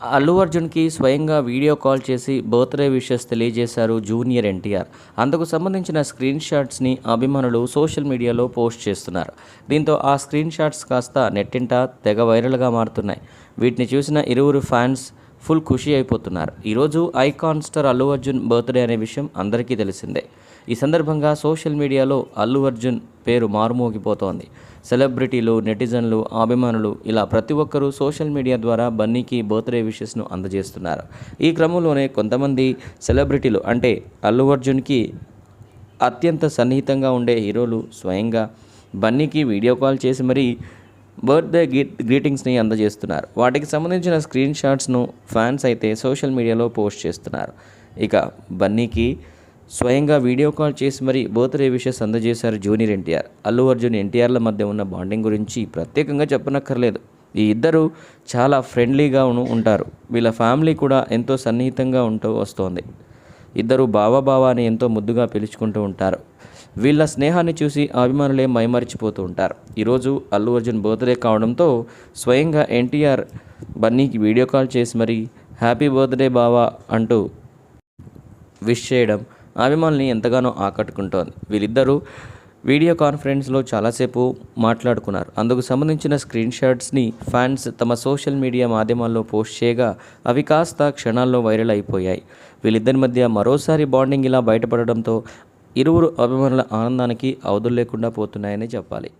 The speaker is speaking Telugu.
అల్లు అర్జున్కి స్వయంగా వీడియో కాల్ చేసి బర్త్డే విషెస్ తెలియజేశారు జూనియర్ ఎన్టీఆర్. అందుకు సంబంధించిన స్క్రీన్ షాట్స్ని అభిమానులు సోషల్ మీడియాలో పోస్ట్ చేస్తున్నారు. దీంతో ఆ స్క్రీన్ షాట్స్ కాస్త నెట్టింట తెగ వైరల్గా మారుతున్నాయి. వీటిని చూసిన ఇరువురు ఫ్యాన్స్ ఫుల్ ఖుషి అయిపోతున్నారు. ఈరోజు icon star Allu Arjun birthday అనే విషయం అందరికీ తెలిసిందే. ఈ సందర్భంగా సోషల్ మీడియాలో అల్లు అర్జున్ పేరు మారుమోగిపోతోంది. సెలబ్రిటీలు నెటిజన్లు అభిమానులు ఇలా ప్రతి ఒక్కరూ సోషల్ మీడియా ద్వారా బన్నీకి బర్త్డే విషెస్ను అందజేస్తున్నారు. ఈ క్రమంలోనే కొంతమంది సెలబ్రిటీలు అంటే అల్లు అర్జున్కి అత్యంత సన్నిహితంగా ఉండే హీరోలు స్వయంగా బన్నీకి వీడియో కాల్ చేసి మరీ బర్త్డే గ్రీ గ్రీటింగ్స్ని అందజేస్తున్నారు. వాటికి సంబంధించిన స్క్రీన్ షాట్స్ను ఫ్యాన్స్ అయితే సోషల్ మీడియాలో పోస్ట్ చేస్తున్నారు. ఇక బన్నీకి స్వయంగా వీడియో కాల్ చేసి మరీ బర్త్డే విషెస్ అందజేశారు జూనియర్ ఎన్టీఆర్. అల్లు అర్జున్ ఎన్టీఆర్ల మధ్య ఉన్న బాండింగ్ గురించి ప్రత్యేకంగా చెప్పనక్కర్లేదు. ఈ ఇద్దరు చాలా ఫ్రెండ్లీగా ఉంటారు. వీళ్ళ ఫ్యామిలీ కూడా ఎంతో సన్నిహితంగా ఉంటూ వస్తోంది. ఇద్దరు బావా బావా అని ఎంతో ముద్దుగా పిలుచుకుంటూ ఉంటారు. వీళ్ళ స్నేహాన్ని చూసి అభిమానులే మైమరిచిపోతూ ఉంటారు. ఈరోజు అల్లు అర్జున్ బర్త్డే కావడంతో స్వయంగా ఎన్టీఆర్ బన్నీకి వీడియో కాల్ చేసి మరి హ్యాపీ బర్త్డే బావా అంటూ విష్ చేయడం అభిమానుల్ని ఎంతగానో ఆకట్టుకుంటోంది. వీళ్ళిద్దరూ వీడియో కాన్ఫరెన్స్లో చాలాసేపు మాట్లాడుకున్నారు. అందుకు సంబంధించిన స్క్రీన్ షాట్స్ని ఫ్యాన్స్ తమ సోషల్ మీడియా మాధ్యమాల్లో పోస్ట్ చేయగా అవి కాస్త క్షణాల్లో వైరల్ అయిపోయాయి. వీళ్ళిద్దరి మధ్య మరోసారి బాండింగ్ ఇలా బయటపడడంతో ఇరువురు అభిమానుల ఆనందానికి అవధులు లేకుండా పోతున్నాయని చెప్పాలి.